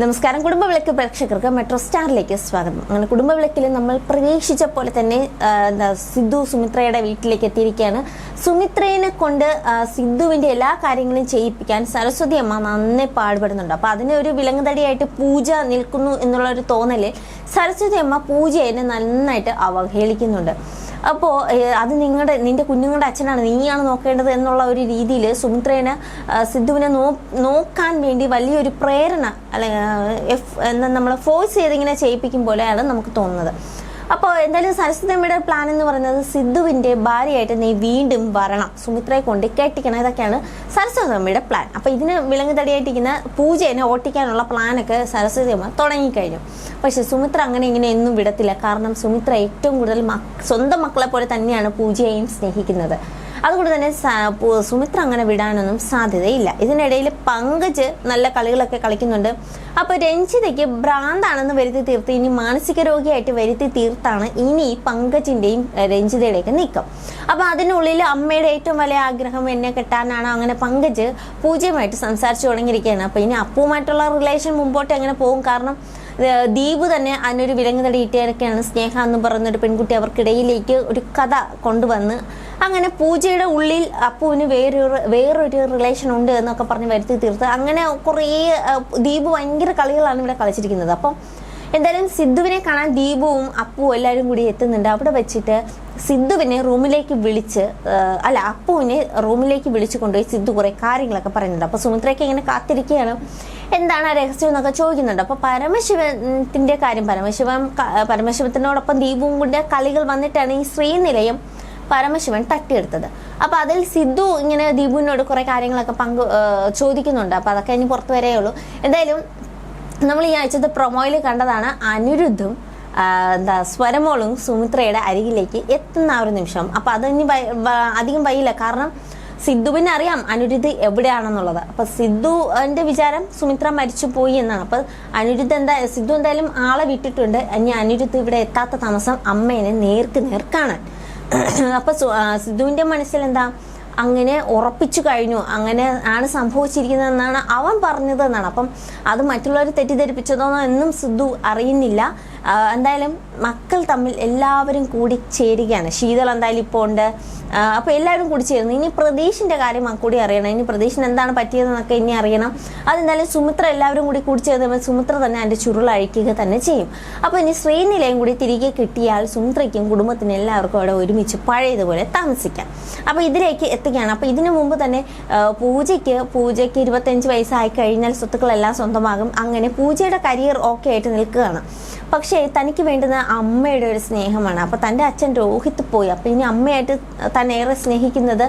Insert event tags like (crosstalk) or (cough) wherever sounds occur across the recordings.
നമസ്കാരം. കുടുംബ വിളക്ക് പ്രേക്ഷകർക്ക് മെട്രോ സ്റ്റാറിലേക്ക് സ്വാഗതം. അങ്ങനെ കുടുംബ വിളക്കിൽ നമ്മൾ പ്രതീക്ഷിച്ച പോലെ തന്നെ എന്താ സിദ്ധു സുമിത്രയുടെ വീട്ടിലേക്ക് എത്തിയിരിക്കുകയാണ്. സുമിത്രയെ കൊണ്ട് സിദ്ധുവിന്റെ എല്ലാ കാര്യങ്ങളും ചെയ്യിപ്പിക്കാൻ സരസ്വതി അമ്മ നന്നേ പാടുപെടുന്നുണ്ട്. അപ്പൊ അതിന് ഒരു വിലങ്ങുതടിയായിട്ട് പൂജ നിൽക്കുന്നു എന്നുള്ള ഒരു തോന്നൽ സരസ്വതി അമ്മ പൂജയെ നന്നായിട്ട് അവഹേളിക്കുന്നുണ്ട്. അപ്പോൾ അത് നിങ്ങളുടെ നിന്റെ കുഞ്ഞുങ്ങളുടെ അച്ഛനാണ് നീയാണ് നോക്കേണ്ടത് എന്നുള്ള ഒരു രീതിയിൽ സുമിത്രേനെ സിദ്ധുവിനെ നോ നോക്കാൻ വേണ്ടി വലിയൊരു പ്രേരണ അല്ലെ എഫ് നമ്മൾ ഫോഴ്സ് ചെയ്തിങ്ങനെ ചെയ്യിപ്പിക്കും പോലെയാണ് നമുക്ക് തോന്നുന്നത്. അപ്പോൾ എന്തായാലും സരസ്വതി അമ്മയുടെ പ്ലാൻ എന്ന് പറയുന്നത് സിദ്ധുവിന്റെ ഭാര്യയായിട്ട് നീ വീണ്ടും വരണം. സുമിത്രയെ കൊണ്ട് കെട്ടിക്കണം. ഇതൊക്കെയാണ് സരസ്വതി അമ്മയുടെ പ്ലാൻ അപ്പോൾ ഇതിന് വിലങ്ങുതടിയായിട്ടിരിക്കുന്ന പൂജേനെ ഓട്ടിക്കാനുള്ള പ്ലാനൊക്കെ സരസ്വതി അമ്മ തുടങ്ങിക്കഴിഞ്ഞു. പക്ഷേ സുമിത്ര അങ്ങനെ ഇങ്ങനെ ഒന്നും വിടത്തില്ല. കാരണം സുമിത്ര ഏറ്റവും കൂടുതൽ സ്വന്തം മക്കളെ പോലെ തന്നെയാണ് പൂജയെയും സ്നേഹിക്കുന്നത്. അതുകൊണ്ട് തന്നെ സുമിത്ര അങ്ങനെ വിടാനൊന്നും സാധ്യതയില്ല. ഇതിനിടയിൽ പങ്കജ് നല്ല കളികളൊക്കെ കളിക്കുന്നുണ്ട്. അപ്പോൾ രഞ്ജിതയ്ക്ക് ഭ്രാന്താണെന്ന് വരുത്തി തീർത്ത് ഇനി മാനസിക രോഗിയായിട്ട് വരുത്തി തീർത്താണ് ഇനി പങ്കജിന്റെയും രഞ്ജിതയുടെയൊക്കെ നീക്കം. അപ്പോൾ അതിനുള്ളിൽ അമ്മയുടെ ഏറ്റവും വലിയ ആഗ്രഹം എന്നെ കെട്ടാനാണ് അങ്ങനെ പങ്കജ് പൂജ്യമായിട്ട് സംസാരിച്ചു തുടങ്ങിയിരിക്കുകയാണ്. അപ്പോൾ ഇനി അപ്പുമായിട്ടുള്ള റിലേഷൻ മുമ്പോട്ട് എങ്ങനെ പോകും? കാരണം ദീപു തന്നെ അതിനൊരു വിലങ്ങുതടി ഇട്ടിയൊക്കെയാണ് സ്നേഹ എന്ന് പറയുന്ന ഒരു പെൺകുട്ടി അവർക്കിടയിലേക്ക് ഒരു കഥ കൊണ്ടുവന്ന് അങ്ങനെ പൂജയുടെ ഉള്ളിൽ അപ്പുവിന് വേറൊരു വേറൊരു റിലേഷൻ ഉണ്ട് എന്നൊക്കെ പറഞ്ഞ് വരുത്തി തീർത്ത്. അങ്ങനെ കുറേ ദീപ് ഭയങ്കര കളികളാണ് ഇവിടെ കളിച്ചിരിക്കുന്നത്. അപ്പം എന്തായാലും സിദ്ധുവിനെ കാണാൻ ദീപുവും അപ്പുവും എല്ലാവരും കൂടി എത്തുന്നുണ്ട്. അവിടെ വെച്ചിട്ട് സിദ്ധുവിനെ റൂമിലേക്ക് വിളിച്ച് അല്ല അപ്പുവിനെ റൂമിലേക്ക് വിളിച്ചു കൊണ്ടുപോയി സിദ്ധു കുറേ കാര്യങ്ങളൊക്കെ പറയുന്നുണ്ട്. അപ്പോൾ സുമിത്രയ്ക്ക് ഇങ്ങനെ കാത്തിരിക്കുകയാണ്. എന്താണ് ആ രഹസ്യം എന്നൊക്കെ ചോദിക്കുന്നുണ്ട്. അപ്പോൾ പരമശിവത്തിന്റെ കാര്യം പരമശിവൻ പരമശിവത്തിനോടൊപ്പം ദീപവും കൂടെ കളികൾ വന്നിട്ടാണ് ഈ ശ്രീനിലയം പരമശിവൻ തട്ടിയെടുത്തത്. അപ്പോൾ അതിൽ സിദ്ധു ഇങ്ങനെ ദീപുവിനോട് കുറേ കാര്യങ്ങളൊക്കെ പങ്കു ചോദിക്കുന്നുണ്ട്. അപ്പോൾ അതൊക്കെ ഇനി പുറത്തു വരെയുള്ളൂ എന്തായാലും നമ്മൾ ഈ ആഴ്ചത്തെ പ്രൊമോയിൽ കണ്ടതാണ് അനിരുദ്ധും എന്താ സ്വരമോളും സുമിത്രയുടെ അരികിലേക്ക് എത്തുന്ന ആ ഒരു നിമിഷം. അപ്പോൾ അതിനി അധികം വൈകില്ല. കാരണം സിദ്ധുവിന് അറിയാം അനിരുദ്ധ് എവിടെയാണെന്നുള്ളത്. അപ്പൊ സിദ്ധുവിന്റെ വിചാരം സുമിത്ര മരിച്ചു പോയി എന്നാണ്. അപ്പൊ അനിരുദ്ധ് എന്താ സിദ്ധു എന്തായാലും ആളെ വിട്ടിട്ടുണ്ട്. ഇനി അനിരുദ്ധ് ഇവിടെ എത്താത്ത താമസം അമ്മേനെ നേർക്ക് നേർ കാണാൻ. (clears throat) അപ്പൊ സു- ആ, സിദ്ധുവിന്റെ മനസ്സിൽ എന്താ അങ്ങനെ ഉറപ്പിച്ചു കഴിഞ്ഞു. അങ്ങനെ ആണ് സംഭവിച്ചിരിക്കുന്നതെന്നാണ് അവൻ പറഞ്ഞത് എന്നാണ് അപ്പം അത് മറ്റുള്ളവർ തെറ്റിദ്ധരിപ്പിച്ചതോ എന്നും സിദ്ധു അറിയുന്നില്ല. എന്തായാലും മക്കൾ തമ്മിൽ എല്ലാവരും കൂടി ചേരുകയാണ്. ശീതൾ എന്തായാലും ഇപ്പോൾ ഉണ്ട്. അപ്പോൾ എല്ലാവരും കൂടി ചേരുന്നു. ഇനി പ്രതീഷിന്റെ കാര്യം കൂടി അറിയണം. ഇനി പ്രതീഷിന് എന്താണ് പറ്റിയതെന്നൊക്കെ ഇനി അറിയണം. അതെന്തായാലും സുമിത്ര എല്ലാവരും കൂടി കൂടി ചേർന്ന് സുമിത്ര തന്നെ അതിന്റെ ചുരുളഴിക്കുക തന്നെ ചെയ്യും. അപ്പോൾ ഇനി ശ്രീനിലയും കൂടി തിരികെ കിട്ടിയാൽ സുമിത്രയ്ക്കും കുടുംബത്തിനും എല്ലാവർക്കും അവിടെ ഒരുമിച്ച് പഴയതുപോലെ താമസിക്കാം. അപ്പോൾ ഇതിലേക്ക് എത്തുകയാണ്. അപ്പോൾ ഇതിനു മുമ്പ് തന്നെ പൂജയ്ക്ക് പൂജയ്ക്ക് ഇരുപത്തഞ്ച് വയസ്സായി കഴിഞ്ഞാൽ സ്വത്തുക്കളെല്ലാം സ്വന്തമാകും. അങ്ങനെ പൂജയുടെ കരിയർ ഓക്കെ ആയിട്ട് നിൽക്കുകയാണ്. പക്ഷേ തനിക്ക് വേണ്ടുന്ന അമ്മയുടെ ഒരു സ്നേഹമാണ്. അപ്പോൾ തന്റെ അച്ഛൻ രോഹിത്ത് പോയി. അപ്പോൾ ഇനി അമ്മയായിട്ട് തന്നെ ഏറെ സ്നേഹിക്കുന്നത്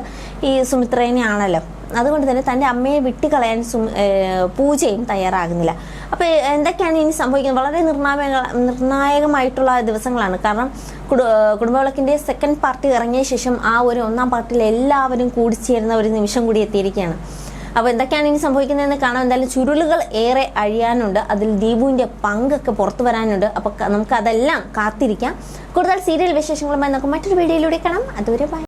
ഈ സുമിത്രേനെ ആണല്ലോ അതുകൊണ്ട് തന്നെ തന്റെ അമ്മയെ വിട്ടുകളയാൻ പൂജയും തയ്യാറാകുന്നില്ല. അപ്പോൾ എന്തൊക്കെയാണ് ഇനി സംഭവിക്കുന്നത്? വളരെ നിർണായക നിർണായകമായിട്ടുള്ള ദിവസങ്ങളാണ്. കാരണം കുടു കുടുംബവിളക്കിന്റെ സെക്കൻഡ് പാർട്ടി ഇറങ്ങിയ ശേഷം ആ ഒരു ഒന്നാം പാർട്ടിയിൽ എല്ലാവരും കൂടിച്ചേരുന്ന ഒരു നിമിഷം കൂടി എത്തിയിരിക്കുകയാണ്. അപ്പോൾ എന്തൊക്കെയാണ് ഇനി സംഭവിക്കുന്നതെന്ന് കാണാം. എന്തായാലും ചുരുളുകൾ ഏറെ അഴിയാനുണ്ട്. അതിൽ ദീപുവിന്റെ പങ്കൊക്കെ പുറത്തു വരാനുണ്ട്. അപ്പോൾ നമുക്ക് അതെല്ലാം കാത്തിരിക്കാം. കൂടുതൽ സീരിയൽ വിശേഷങ്ങളുമായി നമുക്ക് മറ്റൊരു വീഡിയോയിലൂടെ കാണാം. അതുവരെ ബൈ